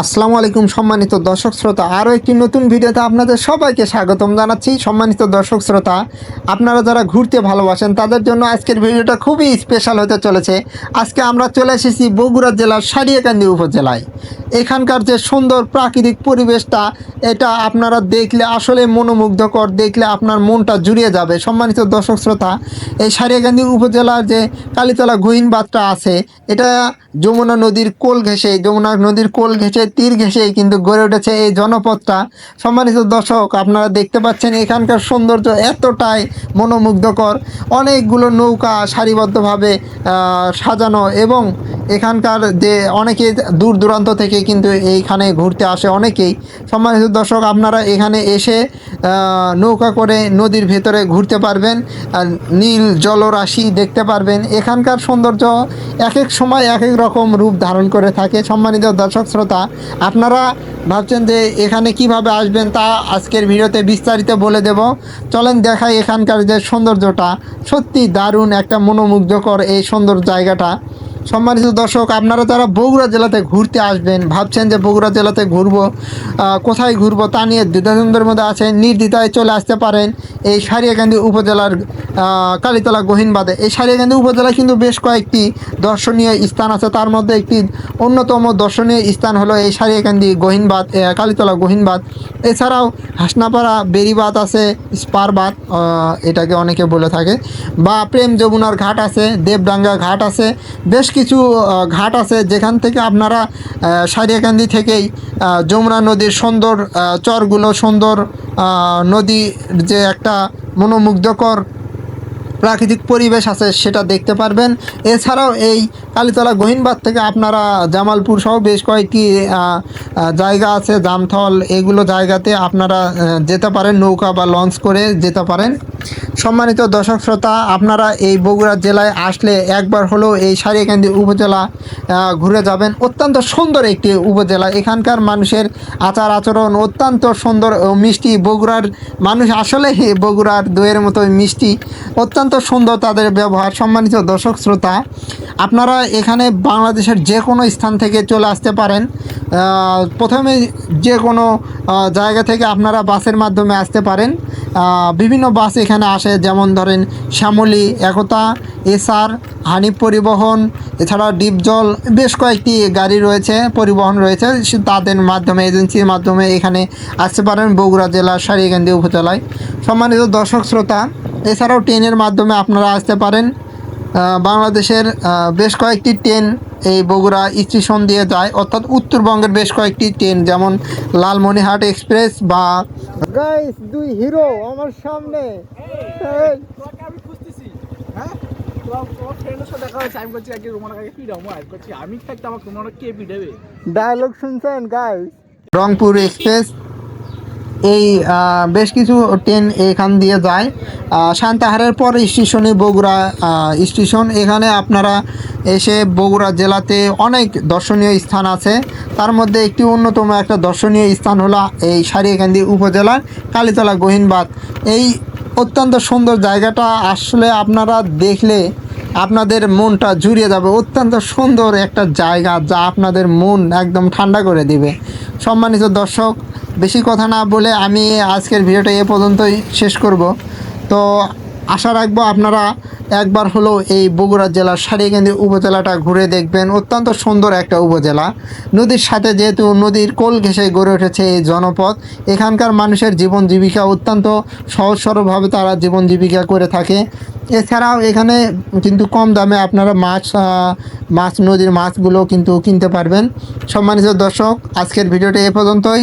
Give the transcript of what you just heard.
আসসালামু আলাইকুম সম্মানিত দর্শক শ্রোতা। আরও একটি নতুন ভিডিওতে আপনাদের সবাইকে স্বাগতম জানাচ্ছি। সম্মানিত দর্শক শ্রোতা, আপনারা যারা ঘুরতে ভালোবাসেন, তাদের জন্য আজকের ভিডিওটা খুবই স্পেশাল হতে চলেছে। আজকে আমরা চলে এসেছি বগুড়া জেলার সারিয়াকান্দি উপজেলায়। এখানকার যে সুন্দর প্রাকৃতিক পরিবেশটা, এটা আপনারা দেখলে আসলে মনোমুগ্ধকর, দেখলে আপনার মনটা জুড়িয়ে যাবে। সম্মানিত দর্শক শ্রোতা, এই সারিয়াকান্দি উপজেলার যে কালীতলা গহীন বাঁধটা আছে, এটা যমুনা নদীর কোল ঘেঁষে, যমুনা নদীর কোল ঘেঁষে তীর ঘেঁষে কিন্তু গড়ে উঠেছে এই জনপথটা সম্মানিত দর্শক, আপনারা দেখতে পাচ্ছেন এখানকার সৌন্দর্য এতটাই মনোমুগ্ধকর। অনেকগুলো নৌকা সারিবদ্ধভাবে সাজানো এবং এখানকার যে অনেকে দূর দূরান্ত থেকে কিন্তু এইখানে ঘুরতে আসে অনেকেই। সম্মানিত দর্শক, আপনারা এখানে এসে নৌকা করে নদীর ভেতরে ঘুরতে পারবেন নীল জলরাশি দেখতে পারবেন। এখানকার সৌন্দর্য এক এক সময় এক এক রকম রূপ ধারণ করে থাকে। সম্মানিত দর্শক, শ্রোতা, আপনারা ভাবছেন যে এখানে কীভাবে আসবেন তা আজকের ভিডিওতে বিস্তারিত বলে দেব। চলেন দেখাই এখানকার যে সৌন্দর্যটা। সত্যি দারুণ একটা মনোমুগ্ধকর এই সুন্দর জায়গাটা। সম্মানিত দর্শক, আপনারা যারা বগুড়া জেলাতে ঘুরতে আসবেন, ভাবছেন যে বগুড়া জেলাতে ঘুরবো কোথায় ঘুরবো তা নিয়ে দ্বিধাদ্বন্দ্বের মধ্যে আছে নির্দ্বিধায় চলে আসতে পারেন এই সারিয়াকান্দি উপজেলার কালীতলা গহীনবাদে। এই সারিয়াকান্দি উপজেলায় কিন্তু বেশ কয়েকটি দর্শনীয় স্থান আছে। তার মধ্যে একটি অন্যতম দর্শনীয় স্থান হলো এই সারিয়াকান্দি গহীনবাদ কালীতলা গহীনবাদ। এছাড়াও হাসনাপাড়া বেরিবাদ আছে স্পারবাদ এটাকে অনেকে বলে থাকে। বা প্রেম যমুনার ঘাট আছে, দেবডাঙ্গা ঘাট আছে, বেশ কিছু ঘাট আছে যেখান থেকে আপনারা সারিয়াকান্দি থেকেই যমুনা নদীর সুন্দর চরগুলো, সুন্দর নদীর যে একটা মনোমুগ্ধকর প্রাকৃতিক পরিবেশ আছে সেটা দেখতে পারবেন। এছাড়াও এই কালীতলা গহীনবাদ থেকে আপনারা জামালপুর সহ বেশ কয়েকটি জায়গা আছে, জামথল, এগুলো জায়গাতে আপনারা যেতে পারেন, নৌকা বা লঞ্চ করে যেতে পারেন। সম্মানিত দর্শক শ্রোতা, আপনারা এই বগুড়া জেলায় আসলে একবার হলেও এই সারিয়াকান্দি উপজেলা ঘুরে যাবেন। অত্যন্ত সুন্দর একটি উপজেলা। এখানকার মানুষের আচার আচরণ অত্যন্ত সুন্দর মিষ্টি। বগুড়ার মানুষ আসলে বগুড়ার দইয়ের মতো মিষ্টি। অত্যন্ত সুন্দর তাদের ব্যবহার। সম্মানিত দর্শক শ্রোতা, আপনারা এখানে বাংলাদেশের যে কোনো স্থান থেকে চলে আসতে পারেন। প্রথমে যে কোনো জায়গা থেকে আপনারা বাসের মাধ্যমে আসতে পারেন। বিভিন্ন বাস এখানে আসে, যেমন ধরেন শ্যামলী, একতা এসআর হানিফ পরিবহন এছাড়া ডিপজল বেশ কয়েকটি গাড়ি রয়েছে, পরিবহন রয়েছে তাদের মাধ্যমে, এজেন্সির মাধ্যমে এখানে আসতে পারেন বগুড়া জেলার সারিয়াকান্দি উপজেলায়। সম্মানিত দর্শক শ্রোতা, এছাড়াও ট্রেনের মাধ্যমে আপনারা আসতে পারেন। বাংলাদেশের বেশ কয়েকটি ট্রেন এই বগুড়া স্টেশন দিয়ে যায়। অর্থাৎ উত্তরবঙ্গের বেশ কয়েকটি ট্রেন যেমন লালমনিহাট এক্সপ্রেস বা গাইস দুই হিরো আমার সামনে। আমি খুঁজতেছি। হ্যাঁ? ডায়লগ শুনছেন গাইস রংপুর এক্সপ্রেস এই বেশ কিছু ট্রেন এখান দিয়ে যায়। সান্তাহারের পর স্টেশনে বগুড়া স্টেশন। এখানে আপনারা এসে বগুড়া জেলাতে অনেক দর্শনীয় স্থান আছে। তার মধ্যে একটি অন্যতম একটা দর্শনীয় স্থান হলো এই সারিয়াকান্দি উপজেলার কালীতলা গহীনবাদ। এই অত্যন্ত সুন্দর জায়গাটা আসলে আপনারা দেখলে আপনাদের মনটা জুড়িয়ে যাবে। অত্যন্ত সুন্দর একটা জায়গা যা আপনাদের মন একদম ঠান্ডা করে দিবে। সম্মানিত দর্শক বেশি কথা না বলে আমি আজকের ভিডিওটা এ পর্যন্তই শেষ করব। তো আশা রাখব আপনারা একবার হলেও এই বগুড়া জেলার সারিয়াকান্দি উপজেলাটা ঘুরে দেখবেন। অত্যন্ত সুন্দর একটা উপজেলা। নদীর সাথে যেহেতু নদীর কোল ঘেঁষে গড়ে উঠেছে এই জনপদ, এখানকার মানুষের জীবন জীবিকা অত্যন্ত সহজ সরলভাবে তারা জীবন জীবিকা করে থাকে। এছাড়াও এখানে কিন্তু কম দামে আপনারা মাছ মাছ, নদীর মাছগুলো কিন্তু কিনতে পারবেন। সম্মানিত দর্শক, আজকের ভিডিওটা এ পর্যন্তই।